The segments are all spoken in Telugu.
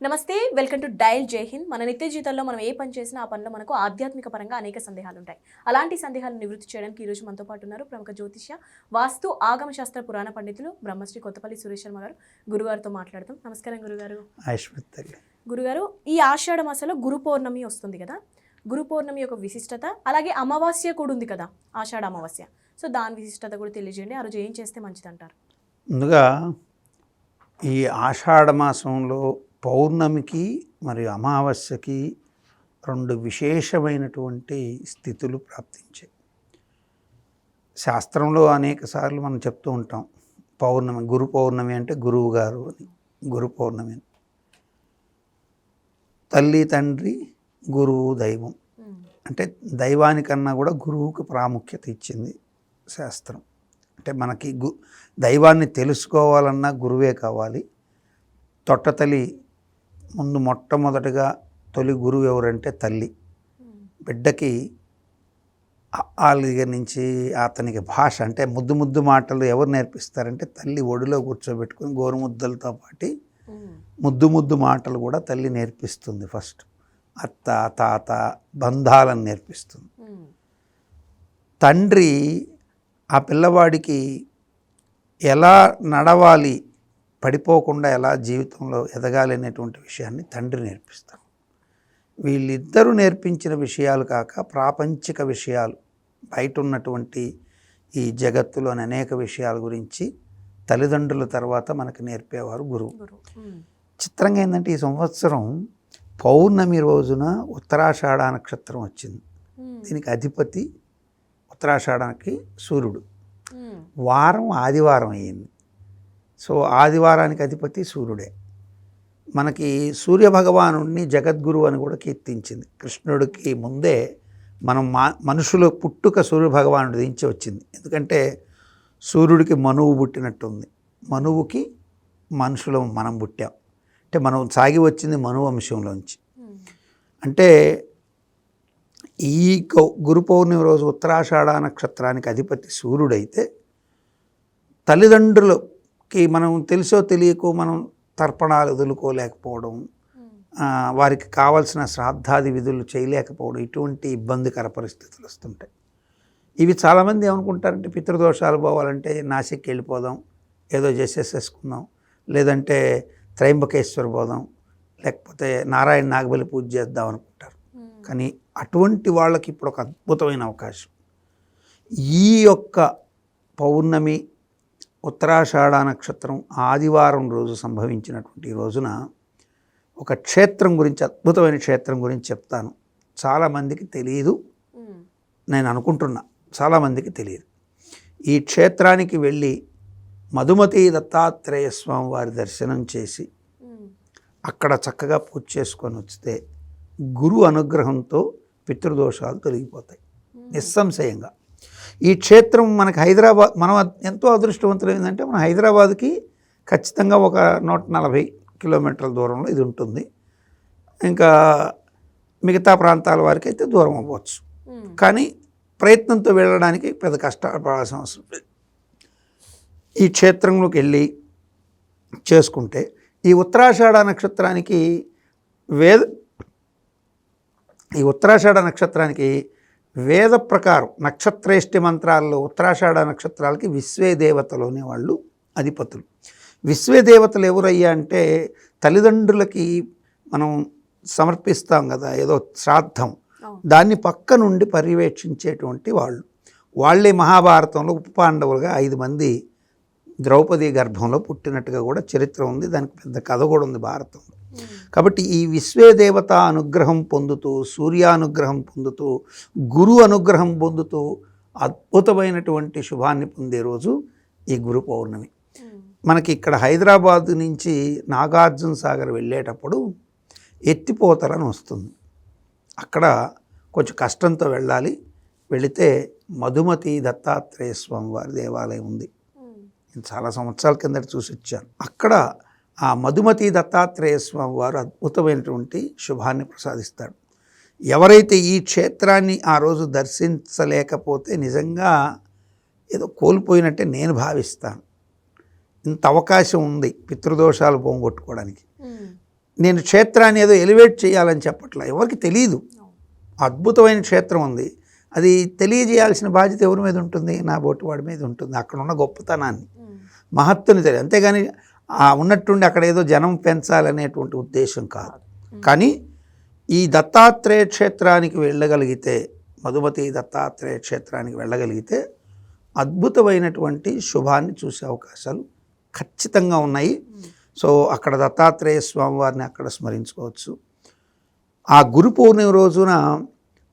నమస్తే వెల్కమ్ టు డయల్ జై హింద్. మన నిత్య జీవితంలో మనం ఏ పని చేసినా ఆ పనిలో మనకు ఆధ్యాత్మిక పరంగా అనేక సందేహాలు ఉంటాయి అలాంటి సందేహాలను నివృత్తి చేయడానికి ఈ రోజు మనతో పాటు ఉన్నారు ప్రముఖ జ్యోతిష్య వాస్తు ఆగమ శాస్త్ర పురాణ పండితులు బ్రహ్మశ్రీ కొత్తపల్లి సురేష్ శర్మ గారు. గురుగారితో మాట్లాడతాం నమస్కారం గురుగారు. గురుగారు ఈ ఆషాఢ మాసంలో గురు పౌర్ణమి వస్తుంది కదా? గురు పౌర్ణమి యొక్క విశిష్టత అలాగే అమావాస్య కూడా ఉంది కదా? ఆషాఢ అమావాస్య. సో దాని విశిష్టత కూడా తెలియజేయండి. ఆ రోజు ఏం చేస్తే మంచిది అంటారు ముందుగా ఈ ఆషాఢ మాసంలో పౌర్ణమికి మరియు అమావాస్యకి రెండు విశేషమైనటువంటి స్థితులు ప్రాప్తించాయి. శాస్త్రంలో అనేక సార్లు మనం చెప్తూ ఉంటాం పౌర్ణమి గురు పౌర్ణమి అంటే గురువు గారు అని గురు పౌర్ణమి అని. తల్లి తండ్రి గురువు దైవం. అంటే దైవానికన్నా కూడా గురువుకి ప్రాముఖ్యత ఇచ్చింది శాస్త్రం. అంటే మనకి గు దైవాన్ని తెలుసుకోవాలన్నా గురువే కావాలి. తొట్టతలి ముందు మొట్టమొదటిగా తొలి గురువు ఎవరంటే తల్లి. బిడ్డకి వాళ్ళ దగ్గర నుంచి అతనికి భాష అంటే ముద్దు ముద్దు మాటలు ఎవరు నేర్పిస్తారంటే తల్లి ఒడిలో కూర్చోబెట్టుకొని గోరుముద్దలతో పాటు ముద్దు ముద్దు మాటలు కూడా తల్లి నేర్పిస్తుంది ఫస్ట్. అత్త తాత బంధాలను నేర్పిస్తుంది. తండ్రి ఆ పిల్లవాడికి ఎలా నడవాలి పడిపోకుండా ఎలా జీవితంలో ఎదగాలి అనేటువంటి విషయాన్ని తండ్రి నేర్పిస్తాడు. వీళ్ళిద్దరూ నేర్పించిన విషయాలు కాక ప్రాపంచిక విషయాలు బయట ఉన్నటువంటి ఈ జగత్తులోని అనేక విషయాల గురించి తల్లిదండ్రుల తర్వాత మనకు నేర్పేవారు గురువు. చిత్రంగా ఏంటంటే ఈ సంవత్సరం పౌర్ణమి రోజున ఉత్తరాషాఢ నక్షత్రం వచ్చింది. దీనికి అధిపతి ఉత్తరాషాఢానికి సూర్యుడు. వారం ఆదివారం అయ్యింది. సో ఆదివారానికి అధిపతి సూర్యుడే. మనకి సూర్యభగవానుడిని జగద్గురు అని కూడా కీర్తించింది. కృష్ణుడికి ముందే మనం మా మనుషుల పుట్టుక సూర్యభగవానుడి దించి వచ్చింది. ఎందుకంటే సూర్యుడికి మనువు పుట్టినట్టుంది. మనువుకి మనుషులం మనం పుట్టాం. అంటే మనం సాగి వచ్చింది మనువంశంలోంచి అంటే ఈ గౌ- గురు పౌర్ణమి రోజు ఉత్తరాషాఢ నక్షత్రానికి అధిపతి సూర్యుడైతే తల్లిదండ్రులు తల్లిదండ్రులకి మనం తెలుసో తెలియకో మనం తర్పణాలు వదులుకోలేకపోవడం ఆ, వారికి కావాల్సిన శ్రాద్ధాది విధులు చేయలేకపోవడం ఇటువంటి ఇబ్బందికర పరిస్థితులు వస్తుంటాయి. ఇవి చాలామంది ఏమనుకుంటారంటే పితృదోషాలు పోవాలంటే నాసిక్కి వెళ్ళిపోదాం ఏదో చేసేసేసుకుందాం లేదంటే త్రయంబకేశ్వర పోదాం లేకపోతే నారాయణ నాగబలి పూజ చేద్దాం అనుకుంటారు. కానీ అటువంటి వాళ్ళకి ఇప్పుడు ఒక అద్భుతమైన అవకాశం. ఈ యొక్క పౌర్ణమి ఉత్తరాషాఢ నక్షత్రం ఆదివారం రోజు సంభవించినటువంటి రోజున ఒక క్షేత్రం గురించి అద్భుతమైన క్షేత్రం గురించి చెప్తాను. చాలామందికి తెలియదు నేను అనుకుంటున్నా. చాలామందికి తెలియదు ఈ క్షేత్రానికి వెళ్ళి మధుమతి దత్తాత్రేయ స్వామి వారి దర్శనం చేసి అక్కడ చక్కగా పూజ చేసుకొని వస్తే గురు అనుగ్రహంతో పితృదోషాలు తొలగిపోతాయి. నిస్సంశయంగా. ఈ క్షేత్రం మనకి హైదరాబాద్ మనం ఎంతో అదృష్టవంతులు ఏంటంటే మన హైదరాబాద్కి ఖచ్చితంగా ఒక నూట నలభై కిలోమీటర్ల దూరంలో ఇది ఉంటుంది. ఇంకా మిగతా ప్రాంతాల వారికి అయితే దూరం అవ్వచ్చు. కానీ ప్రయత్నంతో వెళ్ళడానికి పెద్ద కష్టపడాల్సిన అవసరం ఈ క్షేత్రంలోకి వెళ్ళి చేసుకుంటే ఈ ఉత్తరాషాఢ నక్షత్రానికి వేద ఈ ఉత్తరాషాఢ నక్షత్రానికి వేద ప్రకారం నక్షత్రేష్టి మంత్రాల్లో ఉత్తరాషాఢ నక్షత్రాలకి విశ్వే దేవతలు అనేవాళ్ళు అధిపతులు. విశ్వే దేవతలు ఎవరయ్యా అంటే తల్లిదండ్రులకి మనం సమర్పిస్తాం కదా ఏదో శ్రాద్ధం. దాన్ని పక్క నుండి పర్యవేక్షించేటువంటి వాళ్ళు. వాళ్ళే మహాభారతంలో ఉప పాండవులుగా ఐదు మంది ద్రౌపది గర్భంలో పుట్టినట్టుగా కూడా చరిత్ర ఉంది. దానికి పెద్ద కథ కూడా ఉంది భారతంలో కాబట్టి ఈ విశ్వే దేవత అనుగ్రహం పొందుతూ సూర్యానుగ్రహం పొందుతూ గురు అనుగ్రహం పొందుతూ అద్భుతమైనటువంటి శుభాన్ని పొందే రోజు ఈ గురు పౌర్ణమి. మనకి ఇక్కడ హైదరాబాద్ నుంచి నాగార్జున సాగర్ వెళ్ళేటప్పుడు ఎత్తిపోతలని వస్తుంది. అక్కడ కొంచెం కష్టంతో వెళ్ళాలి. వెళితే మధుమతి దత్తాత్రేయ స్వామి వారి దేవాలయం ఉంది. నేను చాలా సంవత్సరాల కిందట చూసి వచ్చాను. అక్కడ ఆ మధుమతి దత్తాత్రేయ స్వామి వారు అద్భుతమైనటువంటి శుభాన్ని ప్రసాదిస్తాడు ఎవరైతే ఈ క్షేత్రాన్ని ఆ రోజు దర్శించలేకపోతే నిజంగా ఏదో కోల్పోయినట్టే నేను భావిస్తాను. ఇంత అవకాశం ఉంది పితృదోషాలు పోగొట్టుకోవడానికి. నేను క్షేత్రాన్ని ఏదో ఎలివేట్ చేయాలని చెప్పట్లా ఎవరికి తెలియదు అద్భుతమైన క్షేత్రం ఉంది. అది తెలియజేయాల్సిన బాధ్యత ఎవరి మీద ఉంటుంది? నా బొట్టువాడి మీద ఉంటుంది. అక్కడ ఉన్న గొప్పతనాన్ని మహత్తుని తెలియదు అంతేగాని ఆ ఉన్నట్టుండి అక్కడ ఏదో జనం పెంచాలనేటువంటి ఉద్దేశం కాదు. కానీ ఈ దత్తాత్రేయ క్షేత్రానికి వెళ్ళగలిగితే మధుమతి దత్తాత్రేయ క్షేత్రానికి వెళ్ళగలిగితే అద్భుతమైనటువంటి శుభాన్ని చూసే అవకాశాలు ఖచ్చితంగా ఉన్నాయి. సో అక్కడ దత్తాత్రేయ స్వామి వారిని అక్కడ స్మరించుకోవచ్చు. ఆ గురు పౌర్ణమి రోజున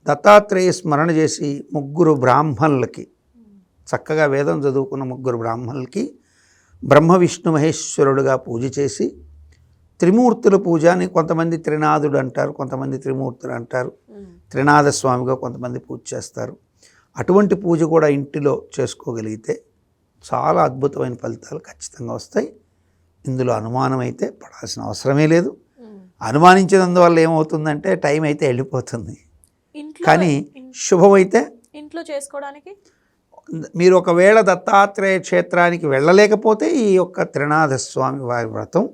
దత్తాత్రేయ స్మరణ చేసి ముగ్గురు బ్రాహ్మణులకి చక్కగా వేదం చదువుకున్న ముగ్గురు బ్రాహ్మణులకి బ్రహ్మ విష్ణు మహేశ్వరుడుగా పూజ చేసి త్రిమూర్తుల పూజ అని కొంతమంది త్రినాథుడు అంటారు కొంతమంది త్రిమూర్తులు అంటారు. త్రినాథ స్వామిగా కొంతమంది పూజ చేస్తారు. అటువంటి పూజ కూడా ఇంటిలో చేసుకోగలిగితే చాలా అద్భుతమైన ఫలితాలు ఖచ్చితంగా వస్తాయి. ఇందులో అనుమానం అయితే పడాల్సిన అవసరమే లేదు. అనుమానించినందువల్ల ఏమవుతుందంటే టైం అయితే వెళ్ళిపోతుంది. కానీ శుభమైతే ఇంట్లో చేసుకోవడానికి? మీరు ఒకవేళ దత్తాత్రేయ క్షేత్రానికి వెళ్ళలేకపోతే ఈ యొక్క త్రినాథ స్వామి వారి వ్రతం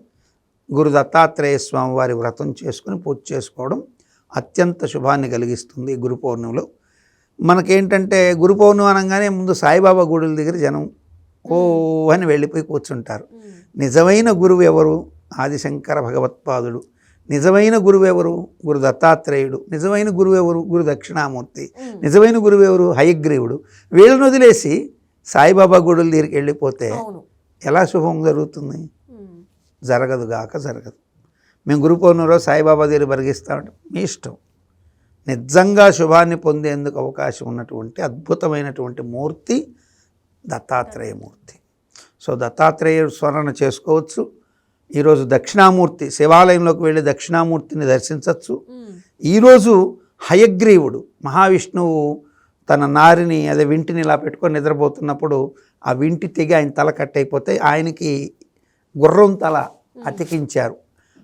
గురు దత్తాత్రేయ స్వామి వారి వ్రతం చేసుకుని పూజ చేసుకోవడం అత్యంత శుభాన్ని కలిగిస్తుంది గురు పౌర్ణమిలో. మనకేంటంటే గురు పౌర్ణమి అనగానే ముందు సాయిబాబా గుడుల దగ్గర జనం ఓ అని వెళ్ళిపోయి కూర్చుంటారు. నిజమైన గురువు ఎవరు? ఆదిశంకర భగవత్పాదుడు. నిజమైన గురువు ఎవరు? గురు దత్తాత్రేయుడు. నిజమైన గురువు ఎవరు? గురు దక్షిణామూర్తి. నిజమైన గురువు ఎవరు? హయగ్రీవుడు. వీళ్ళని వదిలేసి సాయిబాబా గుడుల దగ్గరికి వెళ్ళిపోతే ఎలా శుభం జరుగుతుంది. జరగదు గాక జరగదు. మేము గురు పౌర్ణమిలో సాయిబాబా దగ్గర బరిగిస్తామంటే మీ ఇష్టం. నిజంగా శుభాన్ని పొందేందుకు అవకాశం ఉన్నటువంటి అద్భుతమైనటువంటి మూర్తి దత్తాత్రేయ మూర్తి. సో దత్తాత్రేయ స్మరణ చేసుకోవచ్చు. ఈరోజు దక్షిణామూర్తి శివాలయంలోకి వెళ్ళి దక్షిణామూర్తిని దర్శించవచ్చు. ఈరోజు హయగ్రీవుడు మహావిష్ణువు తన నారిని అదే వింటిని ఇలా పెట్టుకొని నిద్రపోతున్నప్పుడు ఆ వింటి తెగి ఆయన తల కట్టయిపోతే ఆయనకి గుర్రం తల అతికించారు.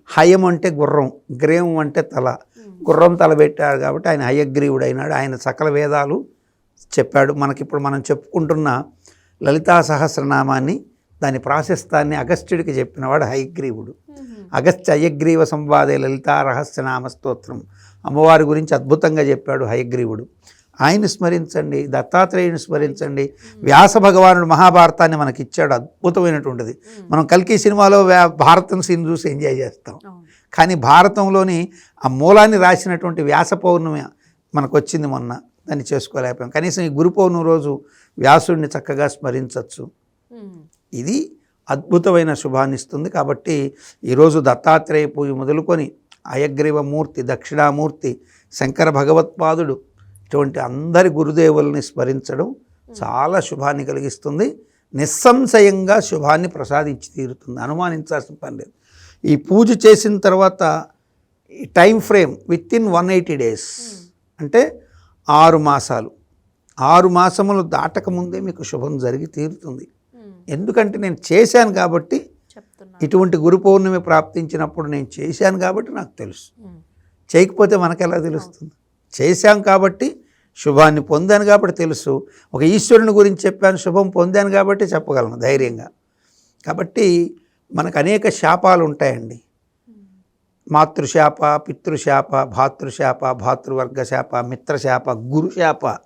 హయం అంటే గుర్రం గ్రేవం అంటే తల. గుర్రం తల పెట్టాడు కాబట్టి ఆయన హయగ్రీవుడు అయినాడు ఆయన సకల వేదాలు చెప్పాడు. మనకిప్పుడు మనం చెప్పుకుంటున్న లలితా సహస్రనామాన్ని దాని ప్రాశస్తాన్ని అగస్త్యుడికి చెప్పినవాడు హయగ్రీవుడు. అగస్త్య అయగ్రీవ సంవాదే లలితా రహస్యనామ స్తోత్రం. అమ్మవారి గురించి అద్భుతంగా చెప్పాడు హయగ్రీవుడు. ఆయన్ని స్మరించండి దత్తాత్రేయుని స్మరించండి. వ్యాస భగవానుడు మహాభారతాన్ని మనకి ఇచ్చాడు అద్భుతమైనటువంటిది మనం కల్కి సినిమాలో వ్యా- భారతం సీన్ చూసి ఎంజాయ్ చేస్తాం. కానీ భారతంలోని ఆ మూలాన్ని రాసినటువంటి వ్యాస పౌర్ణమి మనకు వచ్చింది మొన్న. దాన్ని చేసుకోలేకపోయాం. కనీసం ఈ గురు పౌర్ణమి రోజు వ్యాసుడిని చక్కగా స్మరించవచ్చు. ఇది అద్భుతమైన శుభాన్ని ఇస్తుంది కాబట్టి ఈరోజు దత్తాత్రేయ పూజ మొదలుకొని అయగ్రీవ మూర్తి దక్షిణామూర్తి శంకర భగవత్పాదుడు ఇటువంటి అందరి గురుదేవుల్ని స్మరించడం చాలా శుభాన్ని కలిగిస్తుంది. నిస్సంశయంగా శుభాన్ని ప్రసాదించి తీరుతుంది. అనుమానించాల్సిన పని లేదు. ఈ పూజ చేసిన తర్వాత time frame within one eighty days అంటే ఆరు మాసాలు. ఆరు మాసములు దాటక ముందే మీకు శుభం జరిగి తీరుతుంది. ఎందుకంటే నేను చేశాను కాబట్టి ఇటువంటి గురు పౌర్ణమి ప్రాప్తించినప్పుడు నేను చేశాను కాబట్టి నాకు తెలుసు. చేయకపోతే మనకు ఎలా తెలుస్తుంది? చేశాం కాబట్టి శుభాన్ని పొందాను కాబట్టి తెలుసు. ఒక ఈశ్వరుని గురించి చెప్పాను శుభం పొందాను కాబట్టి చెప్పగలను ధైర్యంగా. కాబట్టి మనకు అనేక శాపాలు ఉంటాయండి. మాతృశాప పితృశాప భాతృశాప భాతృవర్గ శాప మిత్రశాప గురుశాప.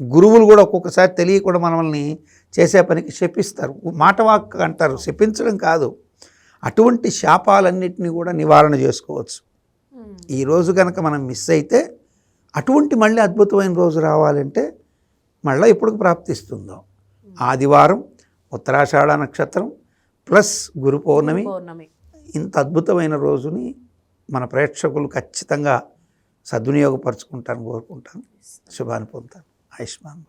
గురువులు కూడా ఒక్కొక్కసారి తెలియకుండా మనల్ని చేసే పనికి శపిస్తారు. మాట వాక్ అంటారు. శపించడం కాదు. అటువంటి శాపాలన్నింటినీ కూడా నివారణ చేసుకోవచ్చు. ఉమ్. ఈ రోజు కనుక మనం మిస్ అయితే అటువంటి మళ్ళీ అద్భుతమైన రోజు రావాలంటే మళ్ళీ ఇప్పుడు ప్రాప్తిస్తుందో? ఆదివారం ఉత్తరాషాఢ నక్షత్రం ప్లస్ గురు పౌర్ణమి. పౌర్ణమి. ఇంత అద్భుతమైన రోజుని మన ప్రేక్షకులు ఖచ్చితంగా సద్వినియోగపరుచుకుంటాను కోరుకుంటాను. శుభాన్ని పొందుతాను. Eichmann.